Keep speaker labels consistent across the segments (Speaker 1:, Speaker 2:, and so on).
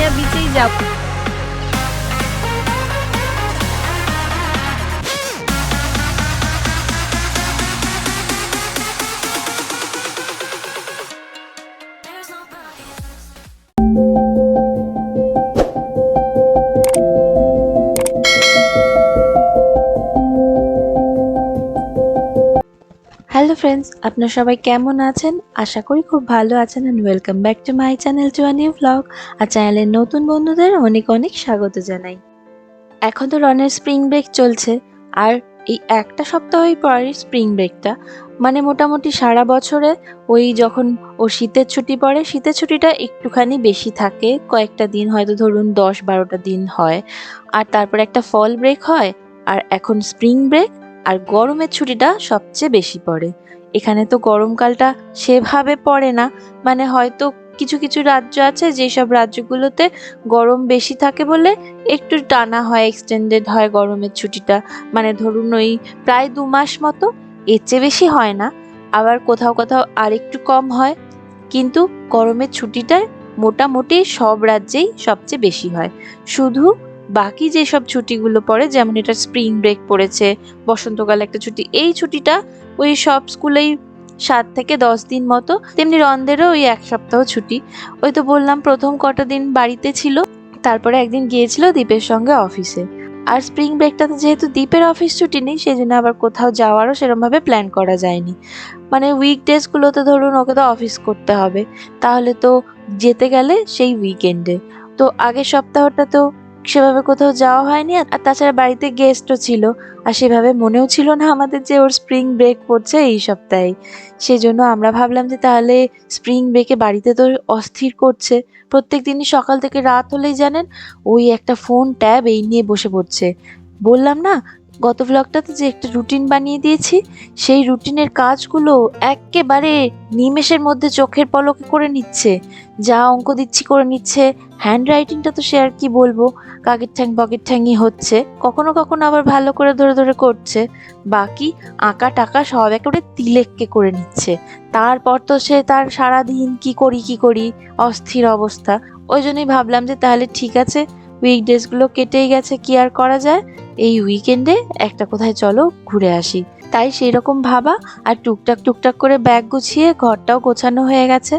Speaker 1: জিনিয়া বিচেই যাব ফ্রেন্ডস আপনারা সবাই কেমন আছেন? আশা করি খুব ভালো আছেন and welcome back to my channel to new blog আর চ্যানেলের নতুন বন্ধুদের অনেক অনেক স্বাগত জানাই। এখন তো রনের স্প্রিং ব্রেক চলছে, আর এই একটা সপ্তাহই পরের স্প্রিং ব্রেকটা মানে মোটামুটি সারা বছরে ওই যখন ও শীতের ছুটি পড়ে, শীতের ছুটিটা একটুখানি বেশি থাকে, কয়েকটা দিন হয়তো ধরুন দশ বারোটা দিন হয়, আর তারপর একটা ফল ব্রেক হয়, আর এখন স্প্রিং ব্রেক আর গরমের ছুটিটা সবচেয়ে বেশি পড়ে। এখানে তো গরমকালটা সেভাবে পড়ে না। মানে হয়তো কিছু কিছু রাজ্য আছে যেসব রাজ্যগুলোতে গরম বেশি থাকে বলে একটু টানা হয় এক্সটেন্ডেড হয় গরমের ছুটিটা। মানে ধরুন ওই প্রায় দু মাস মতো এর চেয়ে বেশি হয় না। আবার কোথাও কোথাও আর একটু কম হয়। কিন্তু গরমের ছুটিটায় মোটামুটি সব রাজ্যেই সবচেয়ে বেশি হয়। শুধু বাকি যেসব ছুটিগুলো পড়ে, যেমন এটা স্প্রিং ব্রেক পড়েছে, বসন্তকাল একটা ছুটি, এই ছুটিটা ওই সব স্কুলেই সাত থেকে দশ দিন মতো, তেমনি রন্দেরও ওই এক সপ্তাহ ছুটি। ওই তো বললাম, প্রথম কটা দিন বাড়িতে ছিল, তারপরে একদিন গিয়েছিল দীপের সঙ্গে অফিসে আর স্প্রিং ব্রেকটাতে যেহেতু দ্বীপের অফিস ছুটি নেই সেই জন্য আবার কোথাও যাওয়ারও সেরমভাবে প্ল্যান করা যায়নি। মানে উইকডেজগুলোতে ধরুন ওকে তো অফিস করতে হবে, তাহলে তো যেতে গেলে সেই উইকেন্ডে তো আগের সপ্তাহটা তো সেভাবে কোথাও যাওয়া হয়নি, আর তাছাড়া বাড়িতে গেস্টও ছিল। আর সেভাবে মনেও ছিল না আমাদের যে ওর স্প্রিং ব্রেক পড়ছে এই সপ্তাহে সেই জন্য আমরা ভাবলাম যে তাহলে স্প্রিং ব্রেকে বাড়িতে তো অস্থির করছে। প্রত্যেক দিনই সকাল থেকে রাত হলেই জানেন ওই একটা ফোন ট্যাব এই নিয়ে বসে পড়ছে। বললাম না গত ব্লগটাতে যে একটা রুটিন বানিয়ে দিয়েছি, সেই রুটিনের কাজগুলো একেবারে নিমেষের মধ্যে চোখের পলকে করে নিচ্ছে। যা অঙ্ক দিচ্ছি করে নিচ্ছে। হ্যান্ড রাইটিংটা তো সে আর কি বলব? কাকের ঠ্যাং পকেট ঠ্যাংই হচ্ছে। কখনো কখনো আবার ভালো করে ধরে ধরে করছে। বাকি আঁকা টাকা সব একেবারে তিলেককে করে নিচ্ছে। তারপর তো সে তার সারা দিন কি করি কি করি? অস্থির অবস্থা। ওই জন্যই ভাবলাম যে তাহলে ঠিক আছে উইকডেজগুলো কেটেই গেছে, কি আর করা যায়? এই উইকেন্ডে একটা কোথায় চলো, ঘুরে আসি। তাই সেই রকম ভাবা, আর টুকটাক টুকটাক করে ব্যাগ গুছিয়ে ঘরটাও গোছানো হয়ে গেছে।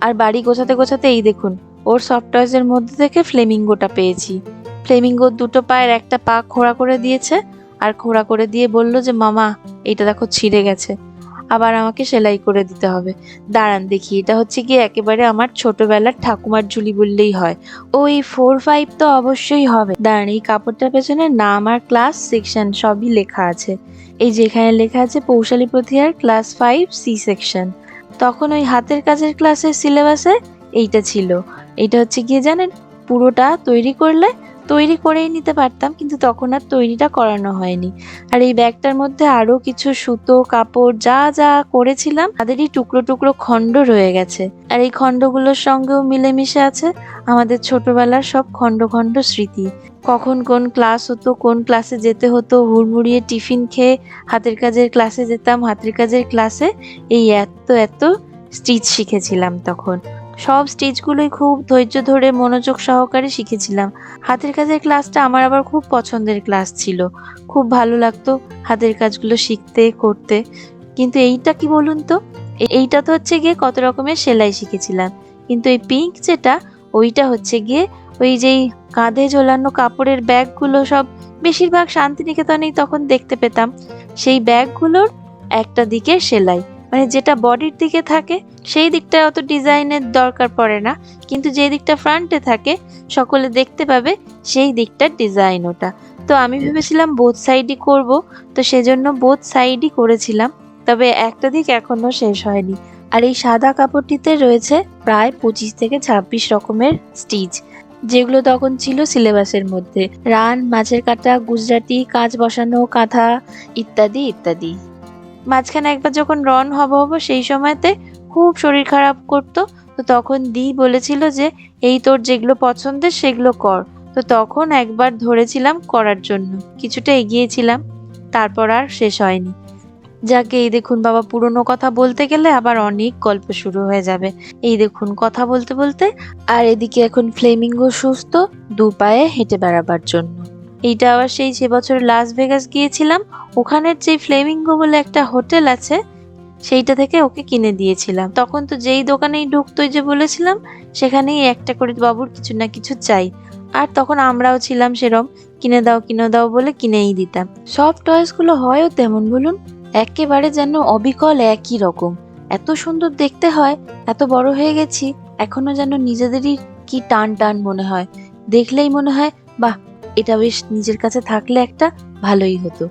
Speaker 1: আর বাড়ি গোছাতে গোছাতে এই দেখুন, ওর সফটওয়্যারের মধ্যে থেকে ফ্লেমিঙ্গোটা পেয়েছি। ফ্লেমিঙ্গোর দুটো পায়ের একটা পা খোড়া করে দিয়েছে, আর খোড়া করে দিয়ে বলল যে, মামা এইটা দেখো ছিঁড়ে গেছে। আবার আমাকে সেলাই করে দিতে হবে। দাঁড়ান দেখি, এটা হচ্ছে গিয়ে একেবারে আমার ছোটবেলার ঠাকুমার ঝুলি বললেই হয়। ওই ফোর ফাইভ তো অবশ্যই হবে। দাঁড়ান, এই কাপড়টার পেছনে নাম আর ক্লাস সেকশন সবই লেখা আছে। এই যেখানে লেখা আছে Poushali Pratihar class five C section তখন ওই হাতের কাজের ক্লাসের সিলেবাসে এইটা ছিল। এটা হচ্ছে গিয়ে জানেন, পুরোটা তৈরি করলে তৈরি করেই নিতে পারতাম, কিন্তু তখন আর তৈরিটা করানো হয়নি। আর এই ব্যাগটার মধ্যে আরও কিছু সুতো, কাপড়, যা যা করেছিলাম, তাদেরই টুকরো টুকরো খণ্ড রয়ে গেছে। আর এই খণ্ডগুলোর সঙ্গেও মিলেমিশে আছে আমাদের ছোটবেলার সব খণ্ড খণ্ড স্মৃতি। কখন কোন ক্লাস হতো, কোন ক্লাসে যেতে হতো, হুড়মুড়িয়ে টিফিন খেয়ে হাতের কাজের ক্লাসে যেতাম, হাতের কাজের ক্লাসে এই এত এত স্টিচ শিখেছিলাম তখন। সব স্টিচগুলোই খুব ধৈর্য ধরে মনোযোগ সহকারে শিখেছিলাম। হাতের কাজের ক্লাসটা আমার আবার খুব পছন্দের ক্লাস ছিল। খুব ভালো লাগতো হাতের কাজগুলো শিখতে, করতে। কিন্তু এইটা কি বলুন তো? এইটা তো হচ্ছে গিয়ে কত রকমের সেলাই শিখেছিলাম। কিন্তু এই পিঙ্ক যেটা, ওইটা হচ্ছে গিয়ে ওই যেই কাঁধে ঝোলানো কাপড়ের ব্যাগগুলো সব, বেশিরভাগ শান্তিনিকেতনেই তখন দেখতে পেতাম। সেই ব্যাগগুলোর একটা দিকের সেলাই। মানে যেটা বডির দিকে থাকে সেই দিকটা অত ডিজাইনের দরকার পড়ে না। কিন্তু যে দিকটা ফ্রন্টে থাকে সকলে দেখতে পাবে সেই দিকটার ডিজাইন ওটা। তো আমি ভেবেছিলাম বোথ সাইডই করব তো সেজন্য বোথ সাইডই করেছিলাম। তবে একটা দিক এখনও শেষ হয়নি। আর এই সাদা কাপড়টিতে রয়েছে প্রায় পঁচিশ থেকে ছাব্বিশ রকমের স্টিচ যেগুলো তখন ছিল সিলেবাসের মধ্যে। রান মাছের কাটা গুজরাটি কাজ বসানো কাঁথা ইত্যাদি ইত্যাদি। মাঝখানে একবার যখন রন হব হব সেই সময়তে খুব শরীর খারাপ করতো, তো তখন দি বলেছিল যে, এই তোর যেগুলো পছন্দের সেগুলো কর। তো তখন একবার ধরেছিলাম করার জন্য, কিছুটা এগিয়েছিলাম, তারপর আর শেষ হয়নি। যাকে, এই দেখুন বাবা, পুরনো কথা বলতে গেলে আবার অনেক গল্প শুরু হয়ে যাবে। এই দেখুন, কথা বলতে বলতে আর এদিকে এখন ফ্লেমিঙ্গো সুস্থ, দু পায়ে হেঁটে বেড়াবার জন্য। এইটা আবার সেই যে বছর লাস ভেগাস গিয়েছিলাম, ওখানের যে ফ্লেমিঙ্গো বলে একটা হোটেল আছে, সেইটা থেকে ওকে কিনে দিয়েছিলাম। তখন তো যেই দোকানেই ঢুকতোই যে বলেছিলাম, সেখানেই একটা করে বাবুর কিছু না কিছু চাই। আর তখন আমরাও ছিলাম সেরম, কিনে দাও কিনে দাও বলে কিনেই দিতাম। সব টয়েসগুলো হয়ও তেমন, বলুন। একেবারে যেন অবিকল একই রকম। এত সুন্দর দেখতে হয়, এত বড় হয়ে গেছি, এখনও যেন নিজেদেরই কি টান টান মনে হয়। দেখলেই মনে হয়, বাহ এটা বেশ নিজের কাছে থাকলে একটা ভালোই হতো।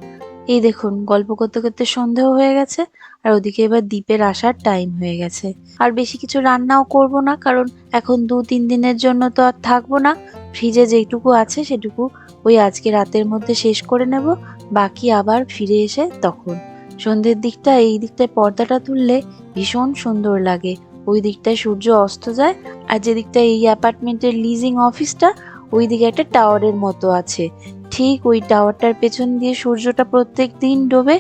Speaker 1: এই দেখুন, গল্প করতে করতে সন্দেহ হয়ে গেছে, আর ওদিকে এবার দ্বীপের আসার টাইম হয়ে গেছে। আর বেশি কিছু রান্নাও করব না, কারণ এখন দু তিন দিনের জন্য তো আর থাকব না। ফ্রিজে যেটুকু আছে সেটুকু ওই আজকে রাতের মধ্যে শেষ করে নেব, বাকি আবার ফিরে এসে তখন। সন্ধ্যের দিকটা, এই দিকটায় পর্দাটা তুললে ভীষণ সুন্দর লাগে। ওই দিকটায় সূর্য অস্ত যায়, আর যে দিকটায় এই অ্যাপার্টমেন্টের লিজিং অফিসটা ওই দিকে একটা টাওয়ারের মতো আছে। ঠিক ওই টাওয়ারটার পেছন দিয়ে সূর্যটা প্রত্যেক দিন ডোবে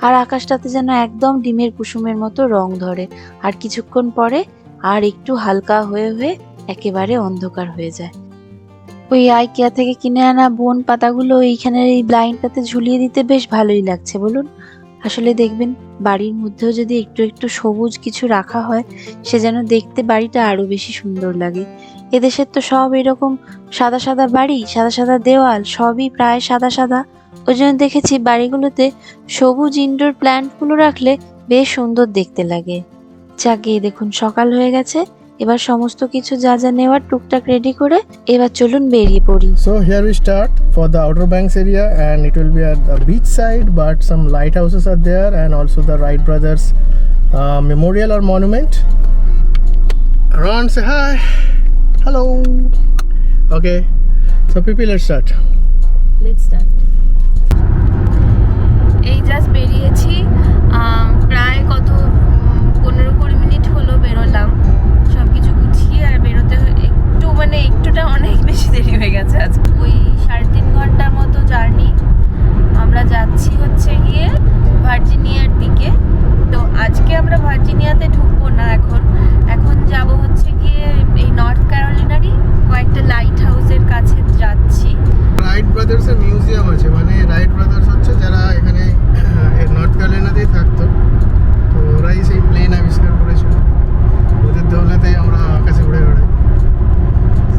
Speaker 1: আর আকাশটাতে যেন একদম ডিমের কুসুমের মতো রং ধরে। আর কিছুক্ষণ পরে আর একটু হালকা হয়ে হয়ে একেবারে অন্ধকার হয়ে যায়। ওই আইকিয়া থেকে কিনে আনা বন পাতাগুলো এইখানের এই ব্লাইন্ডটাতে ঝুলিয়ে দিতে বেশ ভালোই লাগছে, বলুন। আসলে দেখবেন, বাড়ির মধ্যেও যদি একটু একটু সবুজ কিছু রাখা হয়, সে যেন দেখতে বাড়িটা আরও বেশি সুন্দর লাগে। এদেশের তো সব এরকম সাদা সাদা বাড়ি, সাদা সাদা দেওয়াল, সবই প্রায় সাদা সাদা। ওই জন্য দেখেছি বাড়িগুলোতে সবুজ ইনডোর প্ল্যান্টগুলো রাখলে বেশ সুন্দর দেখতে লাগে। যাকে দেখুন, সকাল হয়ে গেছে। এবার সমস্ত কিছু যা যা নেওয়ার টুকটাক রেডি করে এবার চলুন বেরিয়ে পড়ি
Speaker 2: So here we start for the Outer Banks area and it will be at the beach side but some lighthouses are there and also the Wright brothers uh, memorial or monument. Ron say hi. Hello. Okay. So people let's start.
Speaker 1: Let's start হয়ে গেছে আজ ওই সাড়ে তিন ঘণ্টার মতো journey. আমরা যাচ্ছি হচ্ছে গিয়ে ভার্জিনিয়ার দিকে। তো আজকে আমরা ভার্জিনিয়াতে ঢুকবো না এখন। এখন যাব হচ্ছে গিয়ে এই নর্থ ক্যারোলিনারই কয়েকটা লাইট হাউসের কাছে যাচ্ছি
Speaker 2: রাইট ব্রাদার্স এর মিউজিয়াম আছে মানে রাইট ব্রাদার্স হচ্ছে যারা এখানে নর্থ ক্যারোলিনাতেই থাকতো তো ওরাই সেই প্লেন আবিষ্কার করেছিল ওদের দৌলতে আমরা আকাশে উড়ে বেড়াই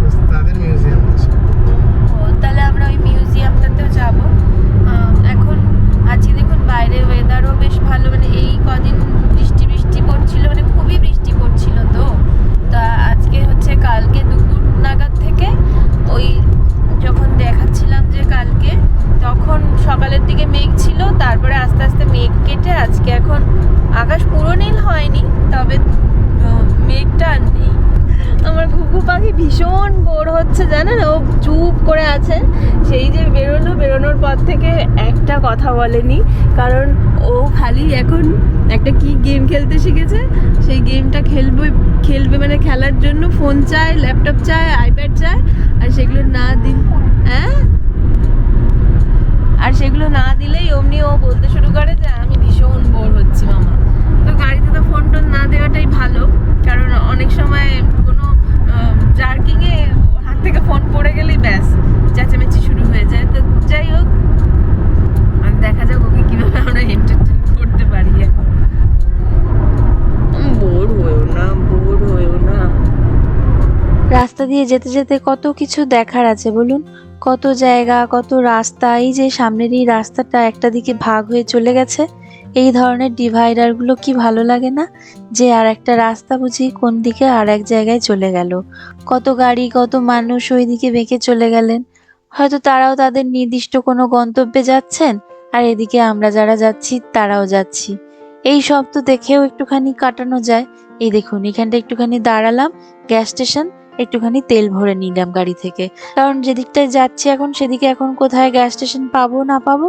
Speaker 2: তো তাদের মিউজিয়াম আছে
Speaker 1: ও তাহলে আমরা ওই মিউজিয়ামটাতেও যাব এখন আজকে দেখুন বাইরে ওয়েদারও বেশ ভালো মানে এই কদিন বৃষ্টি বৃষ্টি পড়ছিল মানে খুবই বৃষ্টি পড়ছিল তো তা আজকে হচ্ছে কালকে দুপুর নাগাদ থেকে ওই যখন দেখাচ্ছিলাম যে কালকে তখন সকালের দিকে মেঘ ছিল, তারপরে আস্তে আস্তে মেঘ কেটে আজকে এখন আকাশ পুরো নীল হয়নি, তবে মেঘটা নেই। আমার ঘুঘু পাখি ভীষণ বোর হচ্ছে, জানেন? ও চুপ করে আছে। সেই যে বেরোনো বেরোনোর পর থেকে একটা কথা বলেনি, কারণ ও খালি এখন একটা কি গেম খেলতে শিখেছে? সেই গেমটা খেলবে খেলবে মানে খেলার জন্য ফোন চায়, ল্যাপটপ চায়, আইপ্যাড চায়, আর সেগুলো না দিন হ্যাঁ? আর সেগুলো না দিলেই অমনি ও বলতে শুরু করে যে আমি ভীষণ বোর হচ্ছি মামা। তো গাড়িতে তো ফোন টোন না দেওয়াটাই ভালো কারণ অনেক সময় কোনো জার্কিংয়ে হাত থেকে ফোন পড়ে গেলেই ব্যাস চেঁচামেচি শুরু হয়ে যায়। তো যাই হোক আর দেখা যাক ওকে কীভাবে আমরা এন্টারটেন করতে পারি এখন। বোর হয়েও না বোর হয়েও না। রাস্তা দিয়ে যেতে যেতে কত কিছু দেখার আছে বলুন? কত জায়গা, কত রাস্তা, এই যে সামনের এই রাস্তাটা একটা দিকে ভাগ হয়ে চলে গেছে, এই ধরনের ডিভাইডারগুলো কি ভালো লাগে না? যে আর একটা রাস্তা বুঝি কোন দিকে আর এক জায়গায় চলে গেল। কত গাড়ি, কত মানুষ ওই দিকে বেঁকে চলে গেলেন। হয়তো তারাও তাদের নির্দিষ্ট কোনো গন্তব্যে যাচ্ছেন, আর এদিকে আমরা যারা যাচ্ছি, তারাও যাচ্ছি। এই সব তো দেখেও একটুখানি কাটানো যায়। এই দেখুন, এখানটা একটুখানি দাঁড়ালাম গ্যাস স্টেশন একটুখানি তেল ভরে নিলাম গাড়ি থেকে। কারণ যেদিকটায় যাচ্ছি এখন, সেদিকে এখন কোথায় গ্যাস স্টেশন পাবো না পাবো?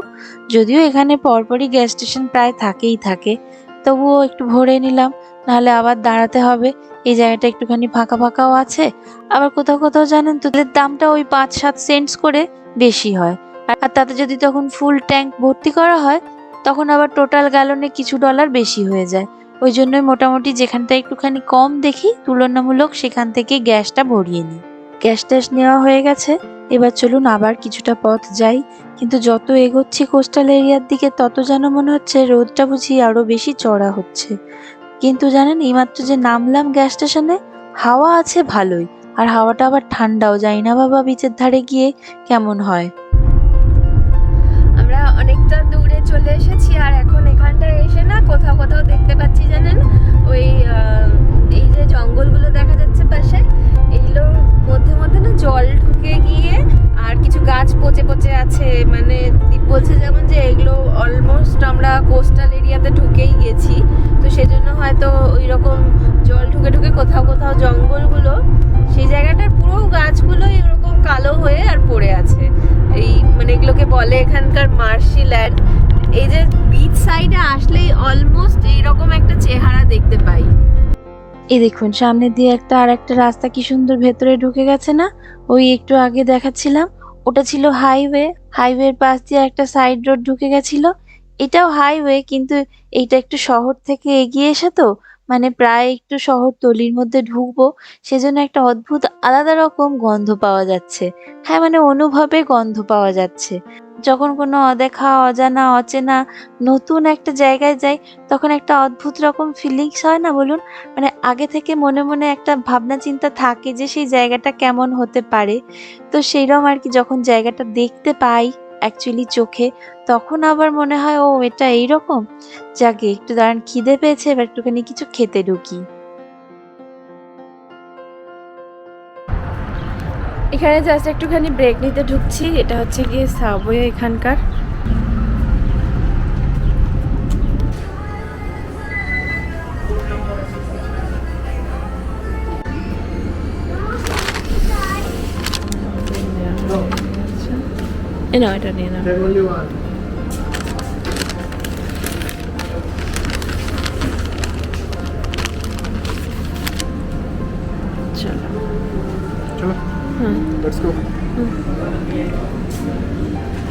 Speaker 1: যদিও এখানে পরপরই গ্যাস স্টেশন প্রায় থাকেই থাকে। তবুও একটু ভরে নিলাম, নাহলে আবার দাঁড়াতে হবে। এই জায়গাটা একটুখানি ফাঁকা ফাঁকাও আছে। আবার কোথাও কোথাও জানেন তো দামটা ওই পাঁচ সাত সেন্টস করে বেশি হয়। আর তাতে যদি তখন ফুল ট্যাঙ্ক ভর্তি করা হয়, তখন আবার টোটাল গ্যালনে কিছু ডলার বেশি হয়ে যায়। ওই জন্যই মোটামুটি যেখানটা একটুখানি কম দেখি, তুলনামূলক সেখান থেকে গ্যাসটা ভরিয়ে নিই। গ্যাস ট্যাস নেওয়া হয়ে গেছে, এবার চলুন আবার কিছুটা পথ যাই। কিন্তু যত এগোচ্ছি কোস্টাল এরিয়ার দিকে, তত যেন মনে হচ্ছে রোদটা বুঝি আরও বেশি চড়া হচ্ছে। কিন্তু জানেন, এইমাত্র যে নামলাম গ্যাস স্টেশনে, হাওয়া আছে ভালোই, আর হাওয়াটা আবার ঠান্ডাও যাই না বাবা বিচের ধারে গিয়ে কেমন হয়।
Speaker 3: আমরা অনেকটা দূরে চলে এসেছি, আর এখন এখানটায় এসে না কোথাও কোথাও দেখতে পাচ্ছি, জানেন? ওই এই যে জঙ্গলগুলো দেখা যাচ্ছে পাশে এইগুলোর মধ্যে মধ্যে না জল ঢুকে গিয়ে আর কিছু গাছ পচে পচে আছে। মানে বলছে যেমন যে এগুলো অলমোস্ট আমরা কোস্টাল এরিয়াতে ঢুকেই গেছি। তো সেজন্য হয়তো ওই রকম জল ঢুকে ঢুকে কোথাও কোথাও জঙ্গলগুলো, সেই জায়গাটার পুরো গাছগুলো এরকম কালো হয়ে আর পড়ে আছে। এই মানে এগুলোকে বলে এখানকার মার্শি ল্যান্ড। এই যে বিচ সাইডে আসলেই অলমোস্ট এইরকম একটা চেহারা দেখতে পাই।
Speaker 1: এই দেখুন, সামনে দিয়ে একটা আর একটা রাস্তা কি সুন্দর ভেতরে ঢুকে গেছে না? ওই একটু আগে দেখাচ্ছিলাম, ওটা ছিল হাইওয়ে হাইওয়ের পাশ দিয়ে একটা সাইড রোড ঢুকে গেছিল। এটাও হাইওয়ে কিন্তু এইটা একটু শহর থেকে এগিয়ে এসে তো মানে প্রায় একটু শহর তলির মধ্যে ঢুকবো, সেজন্য একটা অদ্ভুত আলাদা রকম গন্ধ পাওয়া যাচ্ছে। হ্যাঁ মানে অনুভবে গন্ধ পাওয়া যাচ্ছে। যখন কোনো অদেখা, অজানা, অচেনা নতুন একটা জায়গায় যাই, তখন একটা অদ্ভুত রকম ফিলিংস হয় না বলুন? মানে আগে থেকে মনে মনে একটা ভাবনা চিন্তা থাকে যে সেই জায়গাটা কেমন হতে পারে। তো সেইরকম আর কি যখন জায়গাটা দেখতে পাই অ্যাকচুয়ালি চোখে, তখন আবার মনে হয়, ও, এটা এইরকম? যাকে একটু দাঁড়ান, খিদে পেয়েছে, এবার একটুখানি কিছু খেতে ঢুকি।
Speaker 3: এখানে জাস্ট একটুখানি ব্রেক নিতে ঢুকছি এটা হচ্ছে গিয়ে সাবওয়ে এখানকার। এটা নিয়ে নাও।
Speaker 2: লেটস গো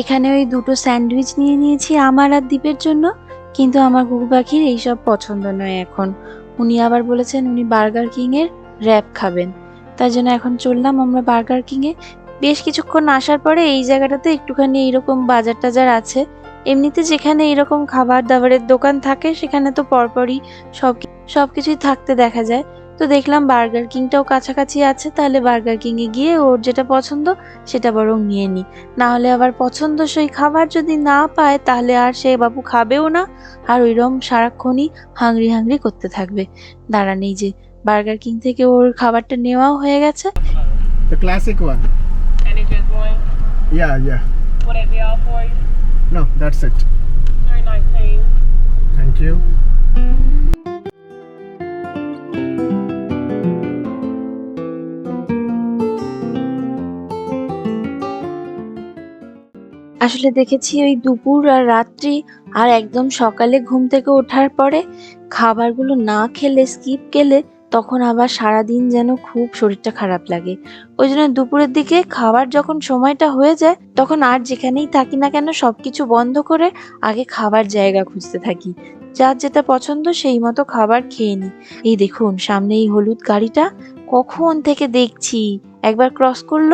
Speaker 1: এখানে ওই দুটো স্যান্ডউইচ নিয়ে নিয়েছি আমার আর দ্বীপের জন্য কিন্তু আমার কুকু পাখির এইসব পছন্দ নয় এখন। উনি আবার বলেছেন উনি বার্গার কিং এর র্যাপ খাবেন। তাই জন্য এখন চললাম আমরা বার্গার কিং এ বেশ কিছুক্ষণ আসার পরে এই জায়গাটাতে একটুখানি এইরকম বাজার টাজার আছে। এমনিতে যেখানে এরকম খাবার দাবারের দোকান থাকে সেখানে তো পরপরই সব সব কিছুই থাকতে দেখা যায়। তো দেখলাম বার্গার কিংটাও কাছাকাছি আছে তাহলে বার্গার কিংয়ে গিয়ে ওর যেটা পছন্দ সেটা বরং নিয়ে নিই না হলে আবার পছন্দসই খাবার যদি না পায় তাহলে আর সে বাবু খাবেও না আর ওইরকম সারাক্ষণই হাংরি হাংরি করতে থাকবে দাঁড়ান এই যে বার্গার কিং থেকে ওর খাবারটা নেওয়াও হয়ে গেছে
Speaker 2: The classic one.
Speaker 4: Any good one?
Speaker 2: Yeah, yeah.
Speaker 4: Would it be all for you?
Speaker 2: No, that's it.
Speaker 4: Three nineteen.
Speaker 2: Thank you.
Speaker 1: আসলে দেখেছি ওই দুপুর আর রাত্রি আর একদম সকালে ঘুম থেকে ওঠার পরে খাবারগুলো না খেলে স্কিপ গেলে তখন আবার সারাদিন যেন খুব শরীরটা খারাপ লাগে। ওই জন্য দুপুরের দিকে খাবার যখন সময়টা হয়ে যায়, তখন আর যেখানেই থাকি না কেন সবকিছু বন্ধ করে আগে খাবার জায়গা খুঁজতে থাকি। যার যেটা পছন্দ সেই মতো খাবার খেয়ে নিই। এই দেখুন, সামনে এই হলুদ গাড়িটা কখন থেকে দেখছি। একবার ক্রস করল,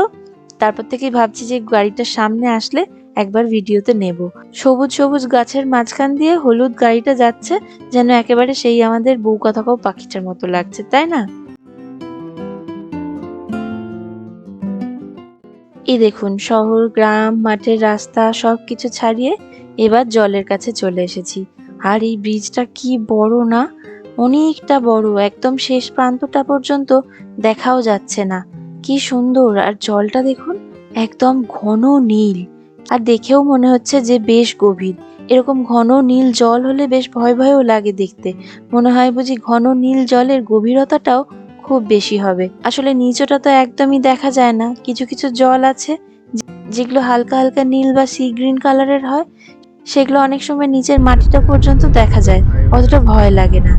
Speaker 1: তারপর থেকেই ভাবছি যে গাড়িটার সামনে আসলে একবার ভিডিওতে নেব। সবুজ সবুজ গাছের মাঝখান দিয়ে হলুদ গাড়িটা যাচ্ছে, যেন একেবারে সেই আমাদের বউ কথা কও পাখিটার মতো লাগছে, তাই না? এই দেখুন, শহর, গ্রাম, মাঠের রাস্তা সব কিছু ছাড়িয়ে এবার জলের কাছে চলে এসেছি। আর এই ব্রিজটা কি বড় না? অনেকটা বড়, একদম শেষ প্রান্তটা পর্যন্ত দেখাও যাচ্ছে না। কি সুন্দর, আর জলটা দেখুন, একদম ঘন নীল। আর দেখেও মনে হচ্ছে যে বেশ গভীর। এরকম ঘন নীল জল হলে বেশ ভয় ভয়ও লাগে দেখতে। মনে হয় বুঝি ঘন নীল জলের গভীরতাটাও খুব বেশি হবে। আসলে নিচটা তো একদমই দেখা যায় না। কিছু কিছু জল আছে, যেগুলো হালকা হালকা নীল বা সি গ্রিন কালারের হয়, সেগুলো অনেক সময় নিচের মাটিটা পর্যন্ত দেখা যায়। অতটা ভয় লাগে না।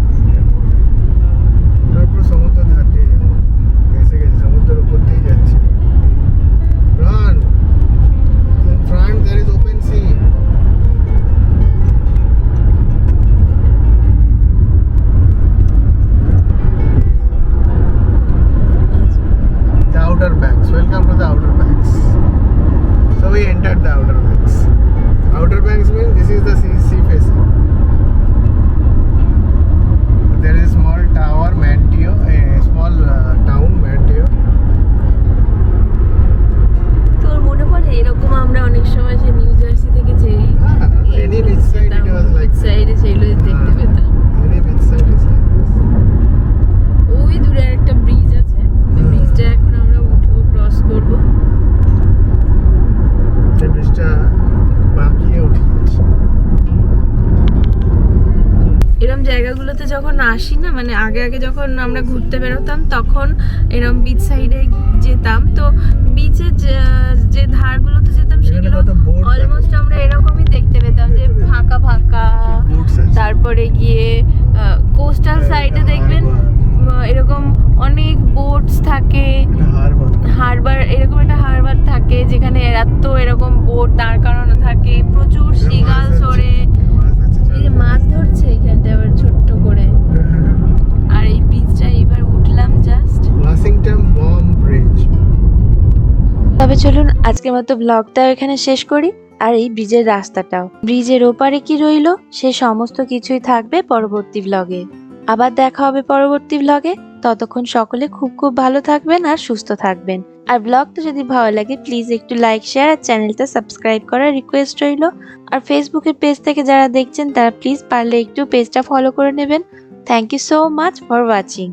Speaker 3: জায়গাগুলোতে যখন আসি না মানে আগে আগে যখন আমরা ঘুরতে বেরোতাম তখন এরকম বিচ সাইডে যেতাম। তো বিচের যে ধারগুলোতে যেতাম সেগুলো অলমোস্ট আমরা এরকমই দেখতে পেতাম যে ফাঁকা ফাঁকা। তারপরে গিয়ে কোস্টাল
Speaker 2: হ্যাঁ,
Speaker 3: সাইডে দেখবেন এরকম অনেক বোটস থাকে। হারবার এরকম একটা হারবার থাকে যেখানে এত এরকম বোট দাঁড় করানো থাকে প্রচুর সিগাল সরে। এই যে মাছ ধরছে এখানটা আবার ছোট্ট করে। আর এই ব্রিজটা এবার উঠলাম জাস্ট
Speaker 2: ওয়াশিংটন বম ব্রিজ
Speaker 1: তবে চলুন আজকের মতো ব্লগটাও এখানে শেষ করি আর এই ব্রিজের রাস্তাটাও। ব্রিজের ওপারে কি রইল সে সমস্ত কিছুই থাকবে পরবর্তী ব্লগে আবার দেখা হবে পরবর্তী ব্লগে ততক্ষণ সকলে খুব খুব ভালো থাকবেন আর সুস্থ থাকবেন। আর ব্লগটা যদি ভালো লাগে প্লিজ একটু লাইক শেয়ার আর চ্যানেলটা সাবস্ক্রাইব করার রিকোয়েস্ট রইল। আর ফেসবুকের পেজ থেকে যারা দেখছেন, তারা প্লিজ পারলে একটু পেজটা ফলো করে নেবেন। Thank you so much for watching